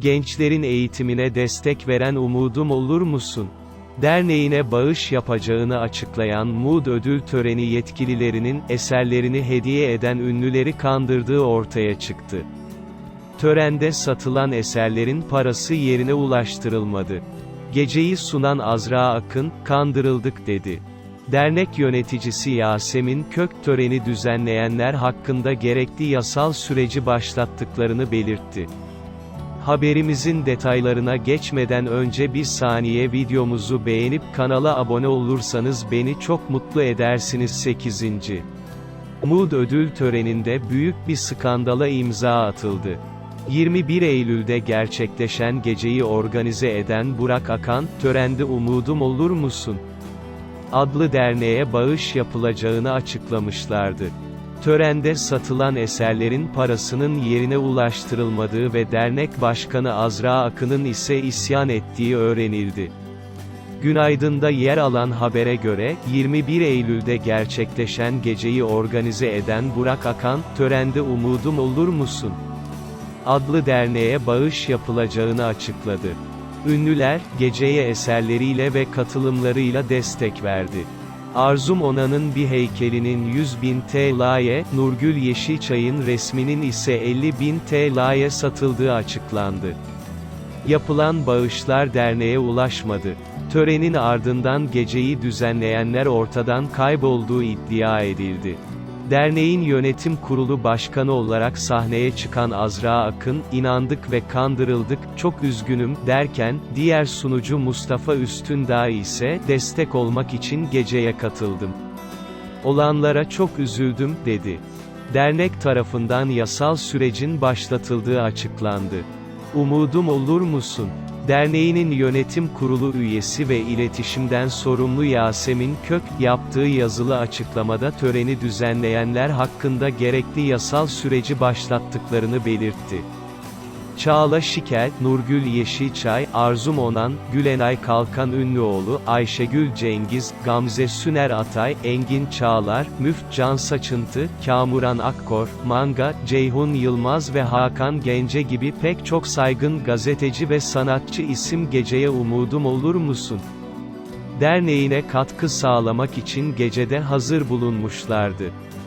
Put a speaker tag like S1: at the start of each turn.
S1: Gençlerin eğitimine destek veren umudum olur musun? Derneğine bağış yapacağını açıklayan Mood ödül töreni yetkililerinin, eserlerini hediye eden ünlüleri kandırdığı ortaya çıktı. Törende satılan eserlerin parası yerine ulaştırılmadı. Geceyi sunan Azra Akın, kandırıldık dedi. Dernek yöneticisi Yasemin Kök töreni düzenleyenler hakkında gerekli yasal süreci başlattıklarını belirtti. Haberimizin detaylarına geçmeden önce bir saniye videomuzu beğenip kanala abone olursanız beni çok mutlu edersiniz 8. Mood ödül töreninde büyük bir skandala imza atıldı. 21 Eylül'de gerçekleşen geceyi organize eden Burak Akan, törende umudum olur musun? adlı derneğe bağış yapılacağını açıklamışlardı. Törende satılan eserlerin parasının yerine ulaştırılmadığı ve dernek başkanı Azra Akın'ın ise isyan ettiği öğrenildi. Günaydın'da yer alan habere göre, 21 Eylül'de gerçekleşen geceyi organize eden Burak Akan, törende umudum olur musun? adlı derneğe bağış yapılacağını açıkladı. Ünlüler, geceye eserleriyle ve katılımlarıyla destek verdi. Arzum Onan'ın bir heykelinin 100 bin TL'ye, Nurgül Yeşilçay'ın resminin ise 50 bin TL'ye satıldığı açıklandı. Yapılan bağışlar derneğe ulaşmadı. Törenin ardından geceyi düzenleyenler ortadan kaybolduğu iddia edildi. Derneğin yönetim kurulu başkanı olarak sahneye çıkan Azra Akın, inandık ve kandırıldık, çok üzgünüm, derken, diğer sunucu Mustafa Üstündağ ise, destek olmak için geceye katıldım. Olanlara çok üzüldüm, dedi. Dernek tarafından yasal sürecin başlatıldığı açıklandı. Umudum olur musun? Derneğinin yönetim kurulu üyesi ve iletişimden sorumlu Yasemin Kök, yaptığı yazılı açıklamada töreni düzenleyenler hakkında gerekli yasal süreci başlattıklarını belirtti. Çağla Şikel, Nurgül Yeşilçay, Arzum Onan, Gülenay Kalkan Ünlüoğlu, Ayşegül Cengiz, Gamze Süner Atay, Engin Çağlar, Müft Can Saçıntı, Kamuran Akkor, Manga, Ceyhun Yılmaz ve Hakan Gence gibi pek çok saygın gazeteci ve sanatçı isim geceye umudum olur musun? Derneğine katkı sağlamak için gecede hazır bulunmuşlardı.